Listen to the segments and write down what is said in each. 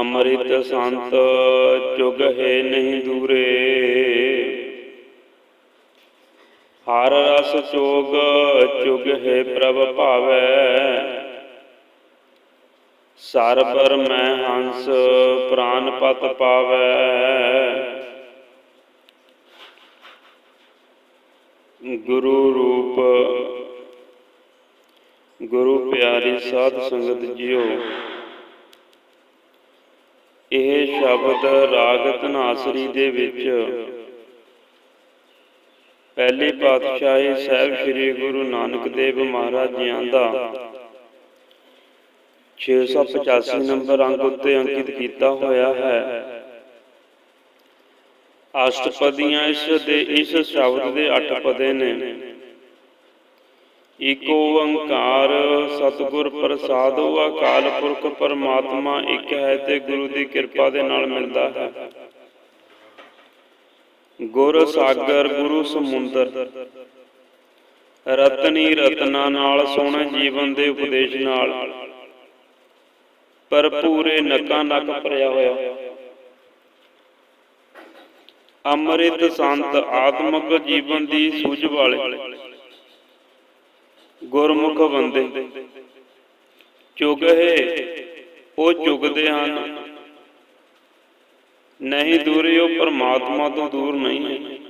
ਅੰਮ੍ਰਿਤ ਸੰਤ ਚੁਗ ਹੈ ਨਹੀਂ ਦੂਰੇ। ਹਰ ਰਸ ਚੋਗ ਚੁਗ ਹੈ ਪ੍ਰਭ ਭਾਵੈ। ਪਰ ਮੈਂ ਹੰਸ ਪ੍ਰਾਨ ਪਤ ਪਾਵੈ। ਗੁਰੂ ਰੂਪ, ਗੁਰੂ ਪਿਆਰੀ ਸਾਧ ਸੰਗਤ ਜੀਓ। ਇਹ ਸ਼ਬਦ ਰਾਗ ਧਨਾਸਰੀ ਦੇ ਵਿੱਚ। ਪਹਿਲੀ ਪਾਤਸ਼ਾਹੀ ਸਾਹਿਬ ਸ੍ਰੀ ਗੁਰੂ ਨਾਨਕ ਦੇਵ ਮਹਾਰਾਜ ਜੀਆਂ ਦਾ 685 ਨੰਬਰ ਅੰਕ ਉੱਤੇ ਅੰਕਿਤ ਕੀਤਾ ਹੋਇਆ ਹੈ। ਅਸ਼ਟਪਦੀਆਂ ਇਸ ਦੇ, ਇਸ ਸ਼ਬਦ ਦੇ ਅੱਠ ਪਦੇ ਨੇ। ਏਕ ਓੰਕਾਰ ਸਤਿਗੁਰ ਪ੍ਰਸਾਦਿ ਅਕਾਲ ਪੁਰਖ ਪਰਮਾਤਮਾ ਇੱਕ ਹੈ ਤੇ ਗੁਰੂ ਦੀ ਕਿਰਪਾ ਦੇ ਨਾਲ ਮਿਲਦਾ ਹੈ। ਗੁਰ ਸਾਗਰ, ਗੁਰੂ ਸਮੁੰਦਰ। ਰਤਨੀ ਰਤਨਾ ਨਾਲ, ਸੋਹਣੇ ਜੀਵਨ ਦੇ ਉਪਦੇਸ਼ ਨਾਲ। ਭਰਪੂਰੇ ਨਕਾਂ ਨਕ ਭਰਿਆ ਹੋਇਆ। ਅੰਮ੍ਰਿਤ ਸੰਤ, ਆਤਮਿਕ ਜੀਵਨ ਦੀ ਸੂਝ ਵਾਲੇ। ਗੁਰਮੁਖ ਬੰਦੇ। ਚੁਗਹੇ ਉਹ ਚੁਗਦੇ ਹਨ। ਨਹੀਂ ਦੂਰੇ, ਉਹ ਪਰਮਾਤਮਾ ਤੋਂ ਦੂਰ ਨਹੀਂ। ਹੈ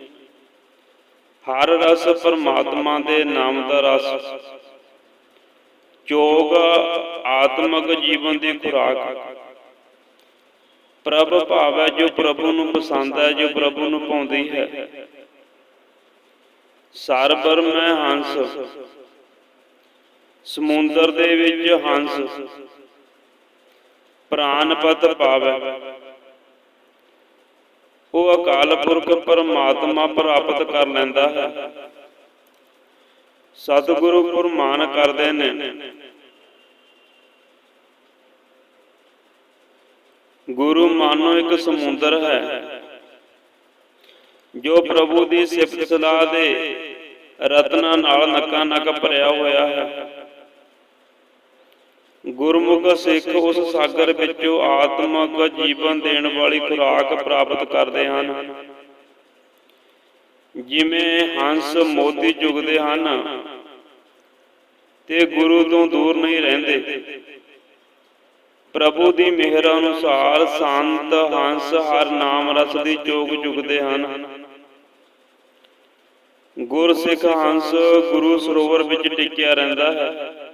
ਹਰ ਰਸ ਪਰਮਾਤਮਾ ਦੇ ਨਾਮ ਦਾ ਰਸ। ਚੋਗ ਆਤਮਿਕ ਜੀਵਨ ਦੀ ਖੁਰਾਕ। ਪ੍ਰਭ ਭਾਵ ਹੈ ਜੋ ਪ੍ਰਭੂ ਨੂੰ ਪਸੰਦ ਹੈ, ਜੋ ਪ੍ਰਭੂ ਨੂੰ ਪਾਉਂਦੀ ਹੈ। ਸਰਬਰ ਮੈਂ ਹੰਸ। ਸਮੁੰਦਰ ਦੇ ਵਿੱਚ ਹੰਸ। ਪ੍ਰਾਨਪਤ ਪਾਵੈ। ਉਹ ਅਕਾਲ ਪੁਰਖ ਪਰਮਾਤਮਾ ਪ੍ਰਾਪਤ ਕਰ ਲੈਂਦਾ ਹੈ। ਸਤਿਗੁਰੂ ਫਰਮਾਨ ਕਰਦੇ ਨੇ। ਗੁਰੂ ਮਾਨੋ ਇੱਕ ਸਮੁੰਦਰ ਹੈ, ਜੋ ਪ੍ਰਭੂ ਦੀ ਸਿਫਤ ਸਲਾਹ ਦੇ ਰਤਨਾਂ ਨਾਲ ਨੱਕਾ ਨੱਕ ਭਰਿਆ ਹੋਇਆ ਹੈ। ਗੁਰਮੁਖ ਸਿੱਖ ਉਸ ਸਾਗਰ ਵਿੱਚੋਂ ਆਤਮਿਕ ਜੀਵਨ ਦੇਣ ਵਾਲੀ ਖੁਰਾਕ ਪ੍ਰਾਪਤ ਕਰਦੇ ਹਨ। ਜਿਵੇਂ ਹੰਸ ਮੋਤੀ ਚੁਗਦੇ ਹਨ ਤੇ ਗੁਰੂ ਤੋਂ ਦੂਰ ਨਹੀਂ ਰਹਿੰਦੇ। ਪ੍ਰਭੂ ਦੀ ਮਿਹਰ ਅਨੁਸਾਰ ਸੰਤ ਹੰਸ ਹਰ ਨਾਮ ਰਸ ਦੀ ਚੋਗ ਚੁਗਦੇ ਹਨ। ਗੁਰਸਿੱਖ ਹੰਸ ਗੁਰੂ ਸਰੋਵਰ ਵਿੱਚ ਟਿਕਿਆ ਰਹਿੰਦਾ ਹੈ।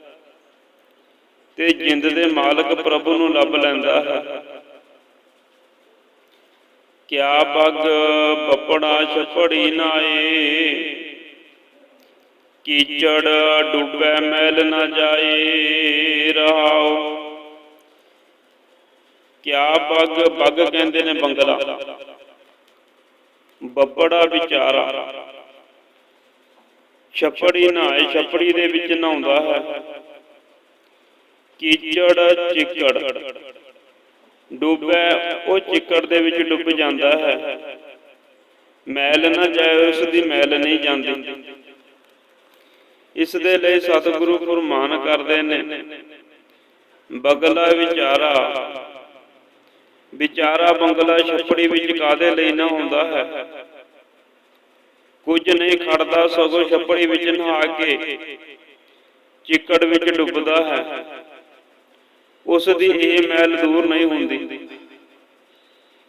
ਤੇ ਜਿੰਦ ਦੇ ਮਾਲਕ ਪ੍ਰਭੂ ਨੂੰ ਲੱਭ ਲੈਂਦਾ ਹੈ। ਕਿਆ ਪਗ ਬੱਪੜਾ ਛਪੜੀ ਨਾਏ, ਕੀਚੜ ਡੁੱਬੈ ਮੈਲ ਨਾ ਜਾਏ ਰਹਾਓ ਕਿਆ ਪਗ ਪਗ ਕਹਿੰਦੇ ਨੇ ਬੰਗਲਾ ਬੱਪੜਾ ਵਿਚਾਰਾ। ਛਪੜੀ ਨਹਾਏ ਛਪੜੀ ਦੇ ਵਿੱਚ ਨਹਾਉਂਦਾ ਹੈ। ਕੀਚੜ ਚਿੱਕੜ। ਡੁੱਬੈ ਉਹ ਚਿੱਕੜ ਦੇ ਵਿੱਚ ਡੁੱਬ ਜਾਂਦਾ ਹੈ। ਮੈਲ ਨਾ ਜਾਏ, ਉਸ ਦੀ ਮੈਲ ਨਹੀਂ ਜਾਂਦੀ। ਇਸ ਦੇ ਲਈ ਸਤਿਗੁਰੂ ਫਰਮਾਨ ਕਰਦੇ ਨੇ, ਬਗਲਾ ਵਿਚਾਰਾ ਵਿਚਾਰਾ ਬੰਗਲਾ ਛਪੜੀ ਵਿੱਚ ਕਾਦੇ ਲਈ ਨਾ ਹੁੰਦਾ ਹੈ? ਕੁਝ ਨਹੀਂ ਖੜਦਾ, ਸਗੋਂ ਛਪੜੀ ਵਿੱਚ ਨਹਾ ਕੇ ਚਿੱਕੜ ਵਿੱਚ ਡੁੱਬਦਾ ਹੈ। ਉਸ ਦੀ ਇਹ ਮੈਲ ਦੂਰ ਨਹੀਂ ਹੁੰਦੀ।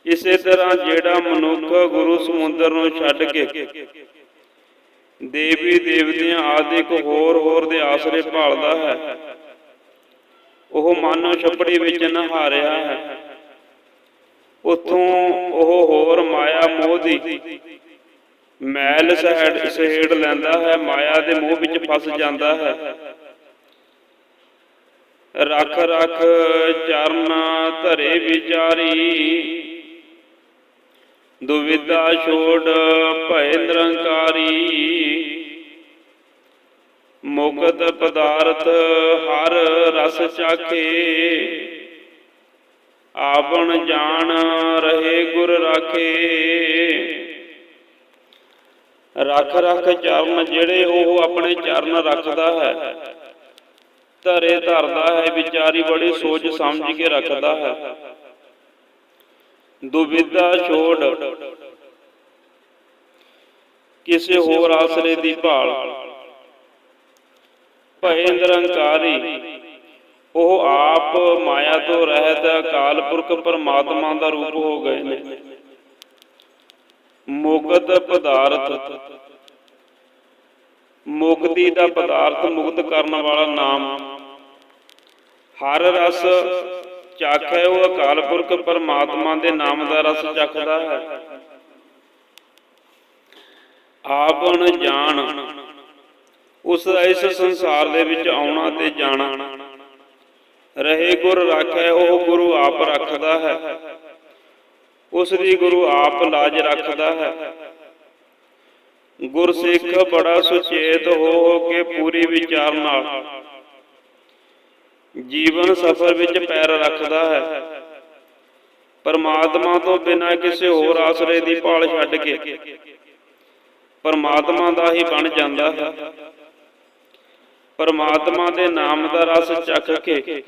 ਇਸੇ ਤਰ੍ਹਾਂ ਜਿਹੜਾ ਮਨੁੱਖ ਗੁਰੂ ਸਮੁੰਦਰ ਨੂੰ ਛੱਡ ਕੇ ਦੇਵੀ ਦੇਵਤਿਆਂ ਆਦਿਕ ਹੋਰ ਹੋਰ ਦੇ ਆਸਰੇ ਭਾਲਦਾ ਹੈ, ਉਹ ਮਾਨੋ ਛੱਪੜੀ ਵਿੱਚ ਨਹਾ ਰਿਹਾ ਹੈ। ਉਥੋਂ ਉਹ ਹੋਰ ਮਾਇਆ ਮੋਹ ਦੀ ਮੈਲ ਸਹਿੜ ਸਹਿੜ ਲੈਂਦਾ ਹੈ, ਮਾਇਆ ਦੇ ਮੋਹ ਵਿੱਚ ਫਸ ਜਾਂਦਾ ਹੈ। ਰਖ ਰਖ ਚਰਨ ਧਰੇ ਵਿਚਾਰੀ। ਦੁਵਿਧਾ ਛੋੜ ਭੈ ਨਿਰੰਕਾਰੀ। ਮੁਕਤ ਪਦਾਰਥ ਹਰ ਰਸ ਚਾਖੇ ਆਪਣ ਜਾਣ ਰਹੇ ਗੁਰ ਰਾਖੇ। ਰੱਖ ਰੱਖ ਚਰਨ ਜਿਹੜੇ ਉਹ ਆਪਣੇ ਚਰਨ ਰੱਖਦਾ ਹੈ। ਧਰੇ ਧਰਦਾ ਹੈ, ਵਿਚਾਰੀ ਬੜੀ ਸੋਚ ਸਮਝ ਕੇ ਰੱਖਦਾ ਹੈ। ਦੁਬਿਧਾ ਛੋੜ। ਕਿਸੇ ਹੋਰ ਆਸਰੇ ਦੀ ਭਾਲ। ਭਏ ਨਿਰੰਕਾਰੀ। ਉਹ ਆਪ ਮਾਇਆ ਤੋਂ ਰਹਿਤ ਅਕਾਲ ਪੁਰਖ ਪਰਮਾਤਮਾ ਦਾ ਰੂਪ ਹੋ ਗਏ ਨੇ। ਮੁਕਤ ਪਦਾਰਥ। ਮੁਕਤੀ ਦਾ ਪਦਾਰਥ ਮੁਕਤ ਕਰਨ ਵਾਲਾ ਨਾਮ। ਹਰ ਰਸ ਚਾਖੇ ਉਹ ਅਕਾਲ ਪੁਰਖ ਪਰਮਾਤਮਾ ਦੇ ਨਾਮ ਦਾ ਰਸ ਚੱਖਦਾ ਹੈ। ਆਪਨ ਜਾਣ, ਉਸ ਦਾ ਇਸ ਸੰਸਾਰ ਦੇ ਵਿੱਚ ਆਉਣਾ ਤੇ ਜਾਣਾ। ਰਹੇ ਗੁਰ ਰਾਖੈ ਉਹ ਗੁਰੂ ਆਪ ਰੱਖਦਾ ਹੈ। ਉਸ ਦੀ ਗੁਰੂ ਆਪ ਲਾਜ ਰੱਖਦਾ ਹੈ। ਗੁਰਸਿੱਖ ਬੜਾ ਸੁਚੇਤ ਹੋ ਕੇ ਪੂਰੀ ਵਿਚਾਰ ਨਾਲ ਜੀਵਨ ਸਫਰ ਵਿੱਚ ਪੈਰ ਰੱਖਦਾ ਹੈ। ਪਰਮਾਤਮਾ ਤੋਂ ਬਿਨਾਂ ਕਿਸੇ ਹੋਰ ਆਸਰੇ ਦੀ ਭਾਲ ਛੱਡ ਕੇ ਪਰਮਾਤਮਾ ਦਾ ਹੀ ਬਣ ਜਾਂਦਾ ਹੈ। ਪਰਮਾਤਮਾ ਦੇ ਨਾਮ ਦਾ ਰਸ ਚੱਖ ਕੇ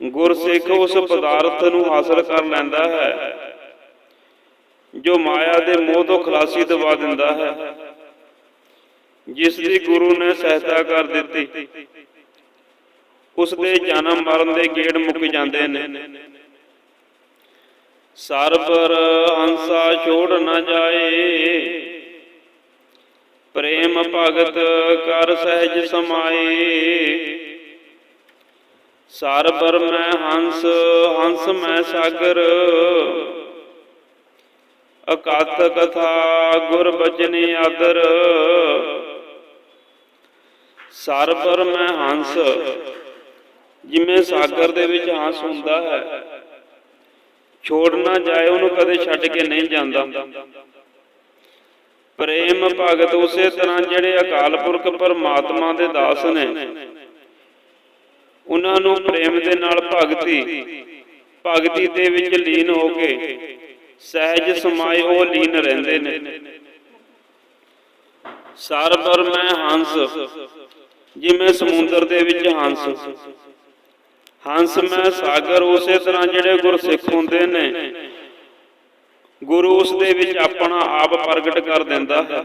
ਗੁਰਸਿੱਖ ਉਸ ਪਦਾਰਥ ਨੂੰ ਹਾਸਲ ਕਰ ਲੈਂਦਾ ਹੈ। ਜੋ ਮਾਇਆ ਦੇ ਮੋਹ ਤੋਂ ਖਲਾਸੀ ਦਵਾ ਦਿੰਦਾ ਹੈ। ਜਿਸ ਦੀ ਗੁਰੂ ਨੇ ਸਹਾਇਤਾ ਕਰ ਦਿੱਤੀ। ਉਸ ਦੇ ਜਨਮ ਮਰਨ ਦੇ ਗੇੜ ਮੁੱਕ ਜਾਂਦੇ ਨੇ। ਸਰਬਰ ਹੰਸਾ ਛੋੜ ਨਾ ਜਾਏ। ਪ੍ਰੇਮ ਭਗਤ ਕਰ ਸਹਿਜ ਸਮਾਏ। ਸਰਬਰ ਮੈਂ ਹੰਸ ਹੰਸ ਮੈਂ ਸਾਗਰ। ਅਕਾਤ ਕਥਾ ਗੁਰ ਬਚਨੇ ਆਦਰ। ਸਰਬਰ ਮੈਂ ਹੰਸ, ਜਿਵੇਂ ਸਾਗਰ ਦੇ ਵਿੱਚ ਹੰਸ ਹੁੰਦਾ ਹੈ। ਛੋੜ ਨਾ ਜਾਏ ਉਹਨੂੰ ਕਦੇ ਛੱਡ ਕੇ ਨਹੀਂ ਜਾਂਦਾ। ਪ੍ਰੇਮ ਭਗਤ ਉਸੇ ਤਰ੍ਹਾਂ ਜਿਹੜੇ ਅਕਾਲ ਪੁਰਖ ਪਰਮਾਤਮਾ ਦੇ ਦਾਸ ਨੇ, ਉਹਨਾਂ ਨੂੰ ਪ੍ਰੇਮ ਦੇ ਨਾਲ ਭਗਤੀ ਭਗਤੀ ਦੇ ਵਿੱਚ ਲੀਨ ਹੋ ਕੇ ਸਹਿਜ ਸਮਾਏ ਉਹ ਲੀਨ ਰਹਿੰਦੇ ਨੇ। ਸਰਬਰ ਮੈਂ ਹੰਸ, ਜਿਵੇਂ ਸਮੁੰਦਰ ਦੇ ਵਿੱਚ ਹੰਸ। ਹੰਸ ਮੈਂ ਸਾਗਰ ਉਸੇ ਤਰ੍ਹਾਂ ਜਿਹੜੇ ਗੁਰਸਿੱਖ ਹੁੰਦੇ ਨੇ। ਗੁਰੂ ਉਸ ਦੇ ਵਿੱਚ ਆਪਣਾ ਆਪ ਪ੍ਰਗਟ ਕਰ ਦਿੰਦਾ ਹੈ।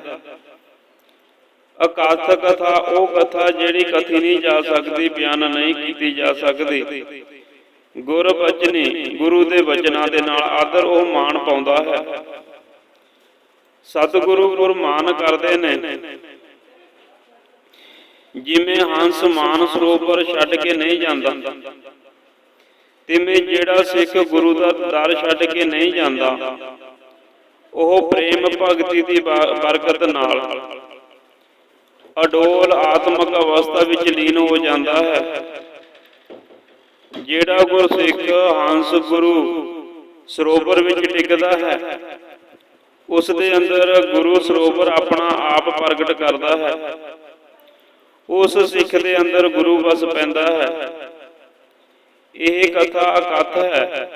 ਅਕਾਥ ਕਥਾ ਉਹ ਕਥਾ ਜਿਹੜੀ ਕਥੀ ਨਹੀਂ ਜਾ ਸਕਦੀ, ਬਿਆਨ ਨਹੀਂ ਕੀਤੀ ਜਾ ਸਕਦੀ। ਗੁਰ ਬਚਨੀ ਗੁਰੂ ਦੇ ਬਚਨਾਂ ਦੇ ਨਾਲ ਆਦਰ ਉਹ ਮਾਣ ਪਾਉਂਦਾ ਹੈ। ਸਤਿਗੁਰੂ ਗੁਰਮਾਨ ਕਰਦੇ ਨੇ। ਜਿਵੇਂ ਹੰਸ ਮਾਨ ਸਰੋਵਰ ਛੱਡ ਕੇ ਨਹੀਂ ਜਾਂਦਾ, ਤਿਵੇਂ ਜਿਹੜਾ ਸਿੱਖ ਗੁਰੂ ਦਾ ਦਰ ਛੱਡ ਕੇ ਨਹੀਂ ਜਾਂਦਾ, ਉਹ ਪ੍ਰੇਮ ਭਗਤੀ ਦੀ ਬਰਕਤ ਨਾਲ ਅਡੋਲ ਆਤਮਿਕ ਅਵਸਥਾ ਵਿੱਚ ਲੀਨ ਹੋ ਜਾਂਦਾ ਹੈ। ਜਿਹੜਾ ਗੁਰਸਿੱਖ ਹੰਸ ਗੁਰੂ ਸਰੋਵਰ ਵਿੱਚ ਟਿਕਦਾ ਹੈ ਉਸ ਦੇ ਅੰਦਰ ਗੁਰੂ ਸਰੋਵਰ ਆਪਣਾ ਆਪ ਪ੍ਰਗਟ ਕਰਦਾ ਹੈ। ਉਸ ਸਿੱਖ ਦੇ ਅੰਦਰ ਗੁਰੂ ਵਸ ਪੈਂਦਾ ਹੈ। ਇਹ ਕਥਾ ਅਕਥ ਹੈ।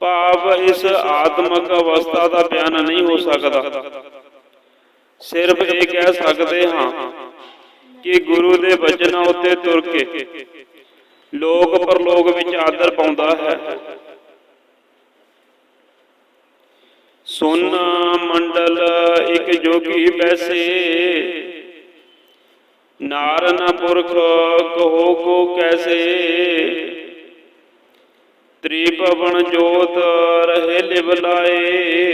ਭਾਵ ਇਸ ਆਤਮਿਕ ਅਵਸਥਾ ਦਾ ਬਿਆਨ ਨਹੀਂ ਹੋ ਸਕਦਾ। ਸਿਰਫ ਇਹ ਕਹਿ ਸਕਦੇ ਹਾਂ ਕਿ ਗੁਰੂ ਦੇ ਬਚਨਾਂ ਉੱਤੇ ਤੁਰ ਕੇ ਲੋਕ ਪਰਲੋਕ ਵਿੱਚ ਆਦਰ ਪਾਉਂਦਾ ਹੈ। ਸੁਨ ਮੰਡਲ ਇੱਕ ਜੋਗੀ ਬੈਸੇ, ਨਾਰਨ ਪੁਰਖ ਕਹੋ ਕੋ ਕੈਸੇ। ਤ੍ਰਿਭਵਨ ਜੋਤ ਰਹੇ ਲਿਵ ਲਾਏ,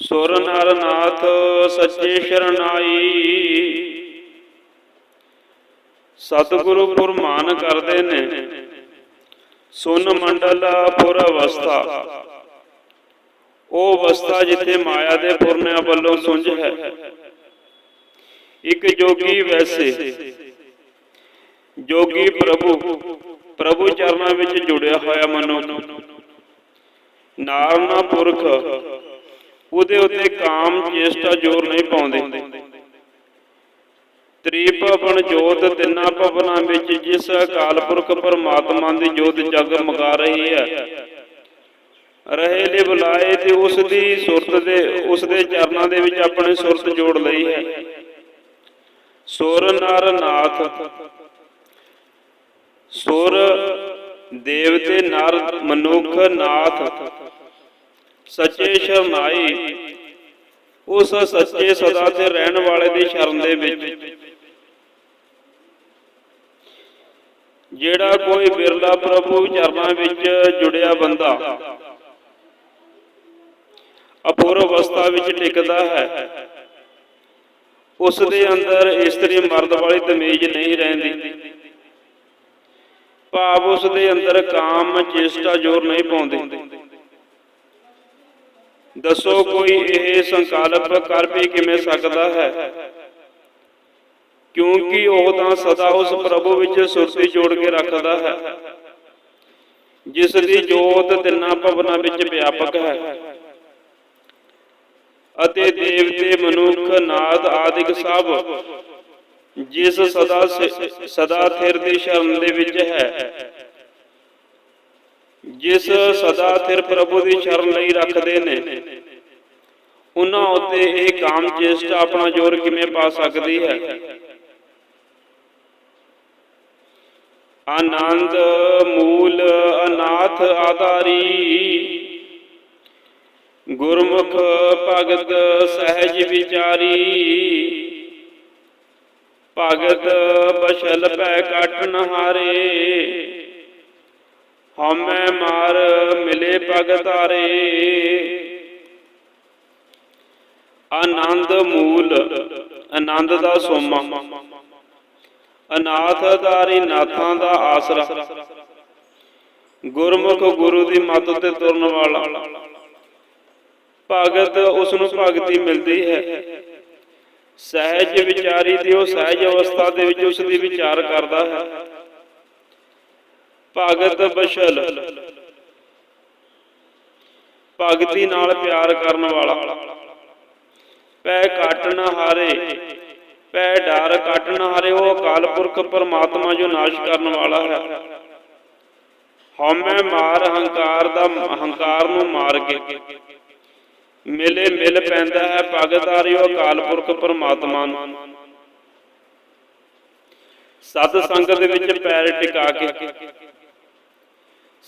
ਸੁਰ ਨਰ ਨਾਥ ਸੱਚੇ ਸ਼ਰਨਾਈ। ਸਤਿਗੁਰੂ ਪੁਰਮਾਨ ਕਰਦੇ ਨੇ। ਸੁਨ ਮੰਡਲ ਪੁਰ ਅਵਸਥਾ ਉਹ ਅਵਸਥਾ ਜਿੱਥੇ ਮਾਇਆ ਦੇ ਪੁਰਨਿਆਂ ਵੱਲੋਂ ਸੁੰਝ ਹੈ। ਇੱਕ ਜੋਗੀ ਵੈਸੇ। ਜੋਗੀ ਪ੍ਰਭੂ। ਪ੍ਰਭੂ ਚਰਨਾਂ ਵਿੱਚ ਜੁੜਿਆ ਹੋਇਆ ਮਨੁੱਖ। ਨਾਰਨਾ ਪੁਰਖ। ਉਹਦੇ ਉੱਤੇ ਕਾਮ, ਚੇਸ਼ਟਾ ਜ਼ੋਰ ਨਹੀਂ ਪਾਉਂਦੇ। ਤ੍ਰਿਭਵਨ ਜੋਤ ਤਿੰਨਾਂ ਭਵਨਾਂ ਵਿੱਚ ਜਿਸ ਅਕਾਲ ਪੁਰਖ ਪਰਮਾਤਮਾ ਦੀ ਜੋਤ ਜਗਮਗਾ ਰਹੀ ਹੈ। ਰਹੇ ਦੇ ਬੁਲਾਏ ਤੇ ਉਸ ਦੀ ਸੁਰਤ ਦੇ, ਉਸ ਦੇ ਚਰਨਾਂ ਦੇ ਵਿੱਚ ਆਪਣੀ ਸੁਰਤ ਜੋੜ ਲਈ ਹੈ। ਸੁਰ ਨਰ ਨਾਥ ਸੁਰ ਦੇਵਤੇ ਨਰ ਮਨੁੱਖ ਨਾਥ। ਸੱਚੇ ਸ਼ਰਨਾਈ। ਉਸ ਸੱਚੇ ਸਦਾ ਤੇ ਰਹਿਣ ਵਾਲੇ ਦੀ ਸ਼ਰਨ ਦੇ ਵਿੱਚ। ਜਿਹੜਾ ਕੋਈ ਬਿਰਲਾ ਪ੍ਰਭੂ ਚਰਨਾਂ ਵਿੱਚ ਜੁੜਿਆ ਬੰਦਾ ਅਪੂਰਵ ਅਵਸਥਾ ਵਿੱਚ ਟਿਕਦਾ ਹੈ ਉਸ ਦੇ ਅੰਦਰ ਇਸਤਰੀ ਮਰਦ ਵਾਲੀ ਤਮੀਜ਼ ਨਹੀਂ ਰਹਿੰਦੀ। ਭਾਵ ਉਸ ਦੇ ਅੰਦਰ ਕਾਮ, ਚੇਸ਼ਟਾ, ਜ਼ੋਰ ਨਹੀਂ ਪਾਉਂਦੀ। ਦੱਸੋ ਕੋਈ ਇਹ ਸੰਕਲਪ ਕਰ ਵੀ ਕਿਵੇਂ ਸਕਦਾ ਹੈ? ਕਿਉਂਕਿ ਉਹ ਤਾਂ ਸਦਾ ਉਸ ਪ੍ਰਭੂ ਵਿੱਚ ਸੁਰਤੀ ਜੋੜ ਕੇ ਰੱਖਦਾ ਹੈ। ਜਿਸ ਦੀ ਜੋਤ ਤਿੰਨਾਂ ਭਵਨਾਂ ਵਿੱਚ ਵਿਆਪਕ ਹੈ। ਅਤੇ ਦੇਵਤੇ, ਮਨੁੱਖ, ਨਾਦ ਆਦਿਕ ਸਭ ਜਿਸ ਸਦਾ ਸਦਾ ਥਿਰ ਦੀ ਸ਼ਰਨ ਦੇ ਵਿੱਚ ਹੈ। ਜਿਸ ਸਦਾ ਥਿਰ ਪ੍ਰਭੂ ਦੀ ਸ਼ਰਨ ਲਈ ਰੱਖਦੇ ਨੇ। ਉਹਨਾਂ ਉੱਤੇ ਇਹ ਕਾਮ ਚੇਸ਼ਟਾ ਆਪਣਾ ਜ਼ੋਰ ਕਿਵੇਂ ਪਾ ਸਕਦੀ ਹੈ? ਆਨੰਦ ਮੂਲ ਅਨਾਥ ਆਧਾਰੀ। ਗੁਰਮੁਖ ਭਗਤ ਸਹਿਜ ਵਿਚਾਰੀ। ਭਗਤ ਬਸ਼ਲ ਪੈ ਕੱਟ ਨਹਾਰੇ। ਹਉਮੈ ਮਾਰ ਮਿਲੇ ਭਗਤਾਰੇ ਆਨੰਦ ਮੂਲ, ਆਨੰਦ ਦਾ ਸੋਮਾ। ਅਨਾਥ ਆਧਾਰੀ ਨਾਥਾਂ ਦਾ ਆਸਰਾ। ਗੁਰਮੁਖ ਗੁਰੂ ਦੀ ਮੱਤ ਤੇ ਤੁਰਨ ਵਾਲਾ। ਭਗਤ ਉਸ ਨੂੰ ਭਗਤੀ ਮਿਲਦੀ ਹੈ। ਸਹਿਜ ਵਿਚਾਰੀ ਤੇ ਉਹ ਸਹਿਜ ਅਵਸਥਾ ਦੇ ਵਿੱਚ ਉਸ ਦੀ ਵਿਚਾਰ ਕਰਦਾ ਹੈ। ਭਗਤ ਬਸ਼ਲ। ਭਗਤੀ ਨਾਲ ਪਿਆਰ ਕਰਨ ਵਾਲਾ। ਪੈ ਕਾਟਣ ਹਾਰੇ। ਪੈ ਡਰ ਕਾਟਣ ਹਾਰੇ ਉਹ ਅਕਾਲ ਪੁਰਖ ਪਰਮਾਤਮਾ ਜੋ ਨਾਸ਼ ਕਰਨ ਵਾਲਾ ਹੈ। ਹਉਮੈ ਮਾਰ ਹੰਕਾਰ ਦਾ ਹੰਕਾਰ ਨੂੰ ਮਾਰ ਕੇ। ਮਿਲੇ ਮਿਲ ਪੈਂਦਾ ਹੈ ਭਗਤ ਆਰਿਓ ਅਕਾਲ ਪੁਰਖ ਪਰਮਾਤਮਾ ਨੂੰ। ਸਤ ਸੰਗਤ ਦੇ ਵਿੱਚ ਪੈਰ ਟਿਕਾ ਕੇ।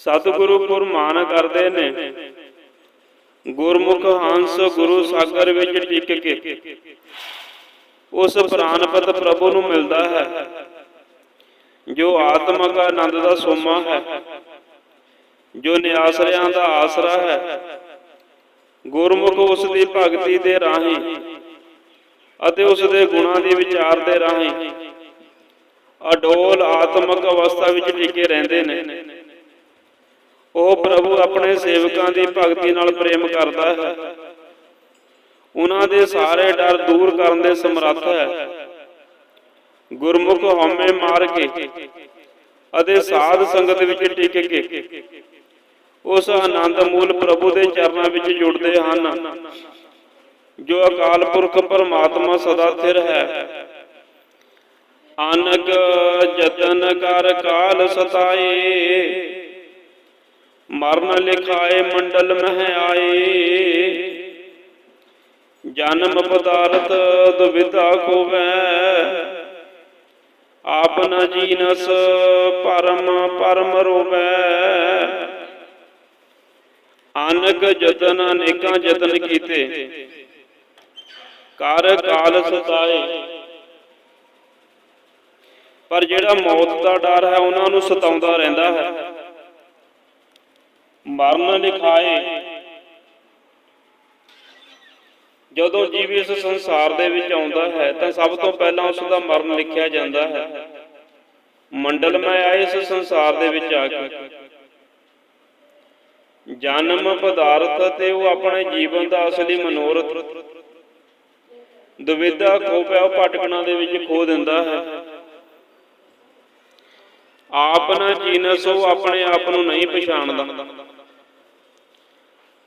ਸਤਿਗੁਰੂ ਪੁਰਮਾਨ ਕਰਦੇ ਨੇ। ਗੁਰਮੁਖ ਹੰਸ ਗੁਰੂ ਸਾਗਰ ਵਿੱਚ ਟਿਕ ਕੇ। ਉਸ ਪ੍ਰਾਨਪਤ ਪ੍ਰਭੂ ਨੂੰ ਮਿਲਦਾ ਹੈ, ਜੋ ਆਤਮਕ ਆਨੰਦ ਦਾ ਸੋਮਾ ਹੈ, ਜੋ ਨਿਆਸਰਿਆਂ ਦਾ ਆਸਰਾ ਹੈ, ਗੁਰਮੁਖ ਉਸ ਦੀ ਭਗਤੀ ਦੇ ਰਾਹੀਂ ਅਤੇ ਉਸ ਦੇ ਗੁਣਾਂ ਦੀ ਵਿਚਾਰ ਦੇ ਰਾਹੀਂ ਅਡੋਲ ਆਤਮਕ ਅਵਸਥਾ ਵਿੱਚ ਟਿਕੇ ਰਹਿੰਦੇ ਨੇ। ਉਹ ਪ੍ਰਭੂ ਆਪਣੇ ਸੇਵਕਾਂ ਦੀ ਭਗਤੀ ਨਾਲ ਪ੍ਰੇਮ ਕਰਦਾ ਹੈ। ਉਹਨਾਂ ਦੇ ਸਾਰੇ ਡਰ ਦੂਰ ਕਰਨ ਦੇ ਸਮਰੱਥ ਹੈ। ਗੁਰਮੁਖ ਹਉਮੈ ਮਾਰ ਕੇ ਅਤੇ ਸਾਧ ਸੰਗਤ ਵਿੱਚ ਟਿਕ ਕੇ ਉਸ ਆਨੰਦ ਮੂਲ ਪ੍ਰਭੂ ਦੇ ਚਰਨਾਂ ਵਿੱਚ ਜੁੜਦੇ ਹਨ। ਜੋ ਅਕਾਲ ਪੁਰਖ ਪਰਮਾਤਮਾ ਸਦਾ ਸਥਿਰ ਹੈ। ਅਨਕ ਜਤਨ ਕਰ ਕਾਲ ਸਤਾਏ। ਮਰਨ ਲਿਖਾਏ ਮੰਡਲ ਮਹਿ ਆਏ। ਜਨਮ ਪਦਾਰਥ ਦੁਵਿਧਾ ਖੋਵੈ ਆਪ ਨ ਜੀਨਸ ਪਰਮ ਪਰਮ ਰੋਵੈ। ਅਨਕ ਜਤਨ ਅਨੇਕਾਂ ਯਤਨ ਕੀਤੇ। ਕਰ ਕਾਲ ਸਤਾਏ। ਪਰ ਜਿਹੜਾ ਮੌਤ ਦਾ ਡਰ ਹੈ, ਉਹਨਾਂ ਨੂੰ ਸਤਾਉਂਦਾ ਰਹਿੰਦਾ ਹੈ। ਮਰਨ ਲਿਖਾਏ। ਜਦੋਂ ਜੀਵ ਇਸ ਸੰਸਾਰ ਦੇ ਵਿੱਚ ਆਉਂਦਾ ਹੈ, ਤਾਂ ਸਭ ਤੋਂ ਪਹਿਲਾਂ ਉਸ ਦਾ ਮਰਨ ਲਿਖਿਆ ਜਾਂਦਾ ਹੈ। ਮੰਡਲ ਮੈਂ ਆਏ ਇਸ ਸੰਸਾਰ ਦੇ ਵਿੱਚ ਆ ਕੇ। ਜਨਮ ਪਦਾਰਥ ਤੇ ਉਹ ਆਪਣੇ ਜੀਵਨ ਦਾ ਅਸਲੀ ਮਨੋਰਥ। ਦੁਵਿਧਾ ਖੋਪਿਆ ਉਹ ਭਟਕਣਾ ਦੇ ਵਿੱਚ ਖੋ ਦਿੰਦਾ ਹੈ। ਆਪ ਨਾ ਚੀਨਸ ਉਹ ਆਪਣੇ ਆਪ ਨੂੰ ਨਹੀਂ ਪਛਾਣਦਾ।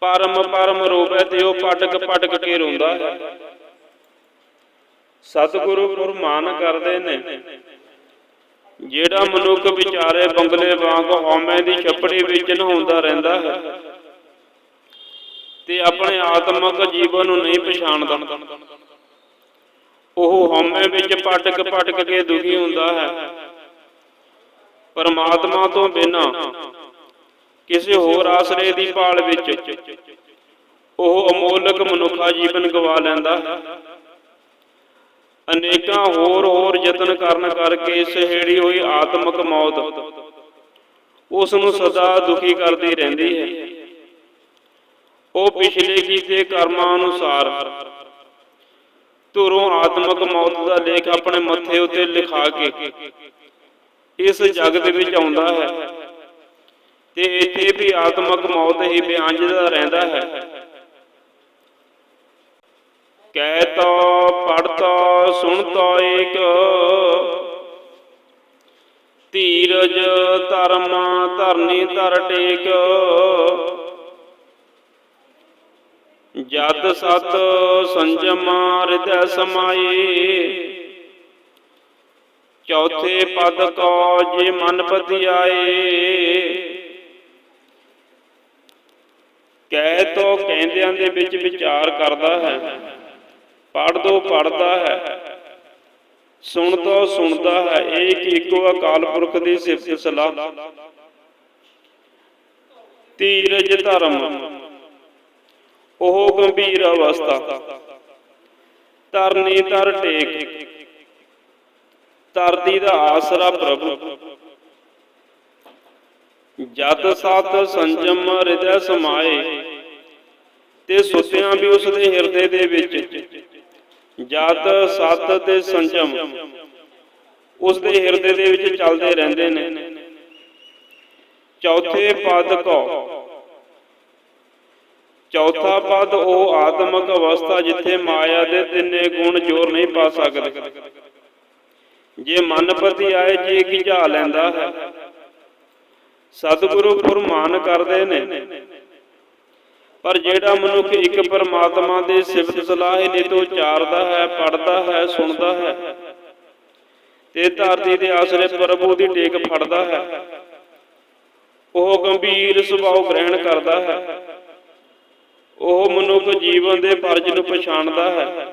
ਪਰਮ ਪਰਮ ਰੂਪ ਤੇ ਉਹ ਪਟਕ ਪਟਕ ਕੇ ਰੋਂਦਾ ਹੈ। ਸਤਿਗੁਰੂ ਫਰਮਾਨ ਕਰਦੇ ਨੇ। ਜਿਹੜਾ ਮਨੁੱਖ ਵਿਚਾਰੇ ਬੰਗਲੇ ਵਾਂਗ ਹਉਮੈ ਦੀ ਛਪੜੀ ਵਿੱਚ ਨਹਾਉਂਦਾ ਰਹਿੰਦਾ ਹੈ ਤੇ ਆਪਣੇ ਆਤਮਿਕ ਜੀਵਨ ਨੂੰ ਨਹੀਂ ਪਛਾਣਦਾ। ਉਹ ਹਉਮੈ ਵਿੱਚ ਪਟਕ ਪਟਕ ਕੇ ਦੁਖੀ ਹੁੰਦਾ ਹੈ। ਪਰਮਾਤਮਾ ਤੋਂ ਬਿਨਾ ਕਿਸੇ ਹੋਰ ਆਸਰੇ ਦੀ ਭਾਲ ਵਿੱਚ ਉਹ ਅਮੋਲਕ ਮਨੁੱਖਾ ਜੀਵਨ ਗਵਾ ਲੈਂਦਾ। ਅਨੇਕਾਂ ਹੋਰ ਹੋਰ ਯਤਨ ਕਰਨ ਕਰਕੇ ਸਹਿੜੀ ਹੋਈ ਆਤਮਿਕ ਮੌਤ। ਉਸ ਨੂੰ ਸਦਾ ਦੁਖੀ ਕਰਦੀ ਰਹਿੰਦੀ ਹੈ। ਉਹ ਪਿਛਲੇ ਕੀਤੇ ਕਰਮਾਂ ਅਨੁਸਾਰ ਧੁਰੋਂ ਆਤਮਿਕ ਮੌਤ ਦਾ ਲੇਖ ਆਪਣੇ ਮੱਥੇ ਉੱਤੇ ਲਿਖਾ ਕੇ ਇਸ ਜਗਤ ਦੇ ਵਿੱਚ ਆਉਂਦਾ ਹੈ। ਤੇ ਇੱਥੇ ਵੀ ਆਤਮਕ ਮੌਤ ਹੀ ਬਿਆੰਜਦਾ ਰਹਿੰਦਾ ਹੈ। ਕਹਿਤਾ ਪੜਤਾ ਸੁਣਤਾ ਏਕ। ਧੀਰਜ ਧਰਮ ਧਰਨੀ ਧਰ ਟੇਕ। ਜਦ ਸਤ ਸੰਜਮ ਹਿਰਦੈ ਸਮਾਏ ਚੌਥੇ ਪਦ ਕੋ ਜੇ ਮਨ ਪਤਿਆਏ। ਕਹਿ ਤੋ ਕਹਿੰਦਿਆਂ ਦੇ ਵਿੱਚ ਵਿਚਾਰ ਕਰਦਾ ਹੈ। ਪੜ ਦੋ ਪੜਦਾ ਹੈ। ਸੁਣ ਤੋ ਸੁਣਦਾ ਹੈ। ਏਕ ਇੱਕੋ ਅਕਾਲ ਪੁਰਖ ਦੀ ਸਿਫਤ ਸਲਾਹ। ਧੀਰਜ ਧਰਮ। ਉਹ ਗੰਭੀਰ ਅਵਸਥਾ। ਤਰਨੀ ਤਰ ਟੇਕ। ਧਰਤੀ ਦਾ ਆਸਰਾ ਪ੍ਰਭੂ। ਜਦ ਸਤ ਸੰਜਮ ਹਿਰਦੈ ਸਮਾਏ, ਤੇ ਸੁਤਿਆਂ ਵੀ ਉਸ ਦੇ ਹਿਰਦੇ ਦੇ ਵਿੱਚ। ਜਦ ਸਤ ਤੇ ਸੰਜਮ ਉਸ ਦੇ ਹਿਰਦੇ ਦੇ ਵਿੱਚ ਚੱਲਦੇ ਰਹਿੰਦੇ ਨੇ। ਚੌਥੇ ਪਦ ਕੋ ਚੌਥਾ ਪਦ ਉਹ ਆਤਮਿਕ ਅਵਸਥਾ ਜਿੱਥੇ ਮਾਇਆ ਦੇ ਤਿੰਨੇ ਗੁਣ ਜ਼ੋਰ ਨਹੀਂ ਪਾ ਸਕਦੇ। ਜੇ ਮਨ ਪ੍ਰਤੀ ਆਏ, ਜੀ ਗਿਝਾ ਲੈਂਦਾ ਹੈ। ਸਤਿਗੁਰੂ ਫਰਮਾਨ ਕਰਦੇ ਨੇ। ਪਰ ਜਿਹੜਾ ਮਨੁੱਖ ਇੱਕ ਪਰਮਾਤਮਾ ਦੇ ਸਿਫਤ ਸਲਾਹ ਨਿਤ ਉਚਾਰਦਾ ਹੈ ਪੜਦਾ ਹੈ, ਸੁਣਦਾ ਹੈ। ਤੇ ਧਰਤੀ ਦੇ ਆਸਰੇ ਪ੍ਰਭੂ ਦੀ ਟੇਕ ਫੜਦਾ ਹੈ। ਉਹ ਗੰਭੀਰ ਸੁਭਾਅ ਗ੍ਰਹਿਣ ਕਰਦਾ ਹੈ। ਉਹ ਮਨੁੱਖ ਜੀਵਨ ਦੇ ਫਰਜ਼ ਨੂੰ ਪਛਾਣਦਾ ਹੈ।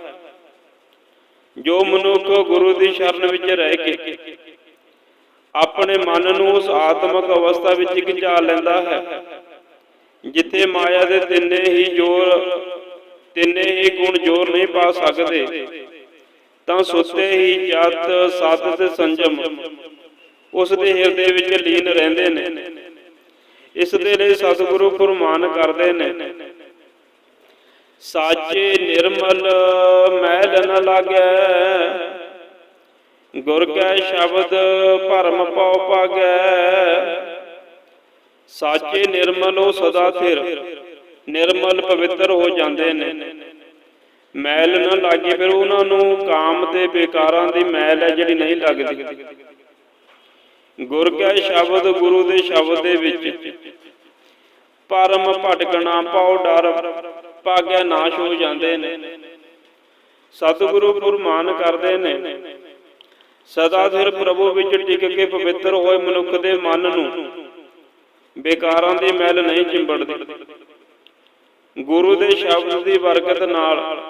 ਜੋ ਮਨੁੱਖ ਗੁਰੂ ਦੀ ਸ਼ਰਨ ਵਿੱਚ ਰਹਿ ਕੇ ਆਪਣੇ ਮਨ ਨੂੰ ਉਸ ਆਤਮਿਕ ਅਵਸਥਾ ਵਿੱਚ ਗਿਝਾ ਲੈਂਦਾ ਹੈ। ਜਿੱਥੇ ਮਾਇਆ ਦੇ ਤਿੰਨੇ ਹੀ ਜੋਰ, ਤਿੰਨੇ ਹੀ ਗੁਣ ਜੋਰ ਨਹੀਂ ਪਾ ਸਕਦੇ, ਤਾਂ ਸੁੱਤੇ ਹੀ ਜਤ, ਸਤ ਤੇ ਸੰਜਮ ਉਸ ਦੇ ਹਿਰਦੇ ਵਿੱਚ ਲੀਨ ਰਹਿੰਦੇ ਨੇ। ਇਸ ਦੇ ਲਈ ਸਤਿਗੁਰੂ ਫਰਮਾਨ ਕਰਦੇ ਨੇ, ਸਾਚੇ ਨਿਰਮਲ ਮੈਲ ਨ ਲਾਗੈ। ਗੁਰ ਕੈ ਸ਼ਬਦ ਭਰਮ ਪਉ ਪਾਗੈ ਸਾਚੇ ਨਿਰਮਲ ਉਹ ਸਦਾ ਥਿਰ, ਨਿਰਮਲ ਪਵਿੱਤਰ ਹੋ ਜਾਂਦੇ ਨੇ। ਮੈਲ ਨਾ ਲੱਗੇ ਫਿਰ ਉਹਨਾਂ ਨੂੰ ਕਾਮ ਤੇ ਬੇਕਾਰਾਂ ਦੀ ਮੈਲ ਹੈ ਜਿਹੜੀ ਨਹੀਂ ਲੱਗਦੀ। ਗੁਰ ਕੈ ਸ਼ਬਦ ਗੁਰੂ ਦੇ ਸ਼ਬਦ ਦੇ ਵਿੱਚ ਪਰਮ ਭਟਕਣਾ ਪਾਉ ਡਰ ਭਾਗਿਆ ਨਾਸ਼ ਹੋ ਜਾਂਦੇ ਨੇ। ਸਤਿਗੁਰੂ ਗੁਰਮਾਨ ਕਰਦੇ ਨੇ। ਸਦਾ ਸਿਰ ਪ੍ਰਭੂ ਵਿੱਚ ਟਿਕ ਕੇ ਪਵਿੱਤਰ ਹੋਏ ਮਨੁੱਖ ਦੇ ਮਨ ਨੂੰ ਬੇਕਾਰਾਂ ਦੀ ਮੈਲ ਨਹੀਂ ਚਿੰਬੜਦੀ। ਗੁਰੂ ਦੇ ਸ਼ਬਦ ਦੀ ਬਰਕਤ ਨਾਲ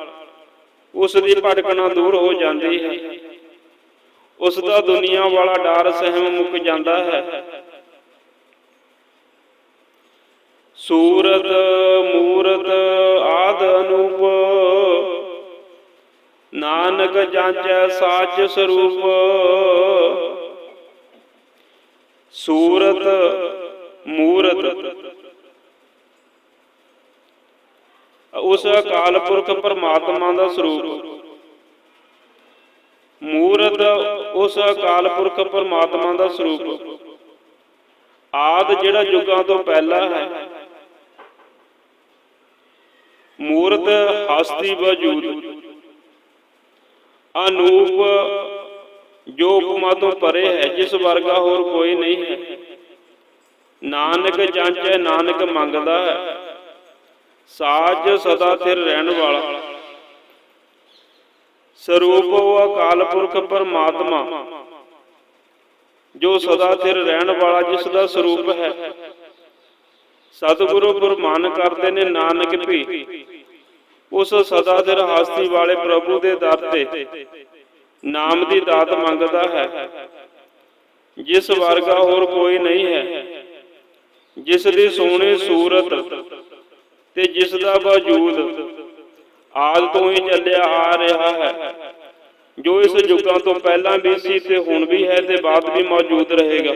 ਉਸ ਦੀ ਭਟਕਣਾ ਦੂਰ ਹੋ ਜਾਂਦੀ ਹੈ। ਉਸ ਦਾ ਦੁਨੀਆ ਵਾਲਾ ਡਰ ਸਹਿਮ ਮੁੱਕ ਜਾਂਦਾ ਹੈ। ਸੂਰਤ, ਮੂਰਤ ਨਾਨਕ ਜਾਂਚੈ ਸਾਚ ਸਰੂਪ। ਸੂਰਤ, ਮੂਰਤ। ਉਸ ਅਕਾਲ ਪੁਰਖ ਪਰਮਾਤਮਾ ਦਾ ਸਰੂਪ। ਮੂਰਤ, ਉਸ ਅਕਾਲ ਪੁਰਖ ਪਰਮਾਤਮਾ ਦਾ ਸਰੂਪ। ਆਦ ਜਿਹੜਾ ਯੁੱਗਾਂ ਤੋਂ ਪਹਿਲਾਂ ਹੈ। ਮੂਰਤ, ਹਸਤੀ ਵਜੂਦ। ਅਨੂਪ, ਜੋ ਉਪਮਾ ਤੋਂ ਪਰੇ ਹੈ, ਜਿਸ ਵਰਗਾ ਹੋਰ ਕੋਈ ਨਹੀਂ ਹੈ। ਨਾਨਕ ਜਾਂਚੈ, ਨਾਨਕ ਮੰਗਦਾ ਹੈ। ਸਾਜ ਸਦਾ ਥਿਰ ਰਹਿਣ ਵਾਲਾ। ਸਰੂਪ ਉਹ ਅਕਾਲ ਪੁਰਖ ਪਰਮਾਤਮਾ, ਜੋ ਸਦਾ ਥਿਰ ਰਹਿਣ ਵਾਲਾ, ਜਿਸ ਦਾ ਸਰੂਪ ਹੈ। ਸਤਿਗੁਰੂ ਫਰਮਾਨ ਕਰਦੇ ਨੇ, ਨਾਨਕ ਵੀ ਉਸ ਸਦਾ ਥਿਰ ਹਸਤੀ ਵਾਲੇ ਪ੍ਰਭੂ ਦੇ ਦਰ ਤੇ ਨਾਮ ਦੀ ਦਾਤ ਮੰਗਦਾ ਹੈ। ਜਿਸ ਵਰਗਾ ਹੋਰ ਕੋਈ ਨਹੀਂ ਹੈ। ਜਿਸ ਦੀ ਸੋਹਣੀ ਸੂਰਤ ਤੇ ਜਿਸ ਦਾ ਵਜੂਦ ਆਦ ਤੋਂ ਹੀ ਚੱਲਿਆ ਆ ਰਿਹਾ ਹੈ। ਜੋ ਇਸ ਯੁੱਗਾਂ ਤੋਂ ਪਹਿਲਾਂ ਵੀ ਸੀ ਤੇ ਹੁਣ ਵੀ ਹੈ ਤੇ ਬਾਅਦ ਵੀ ਮੌਜੂਦ ਰਹੇਗਾ।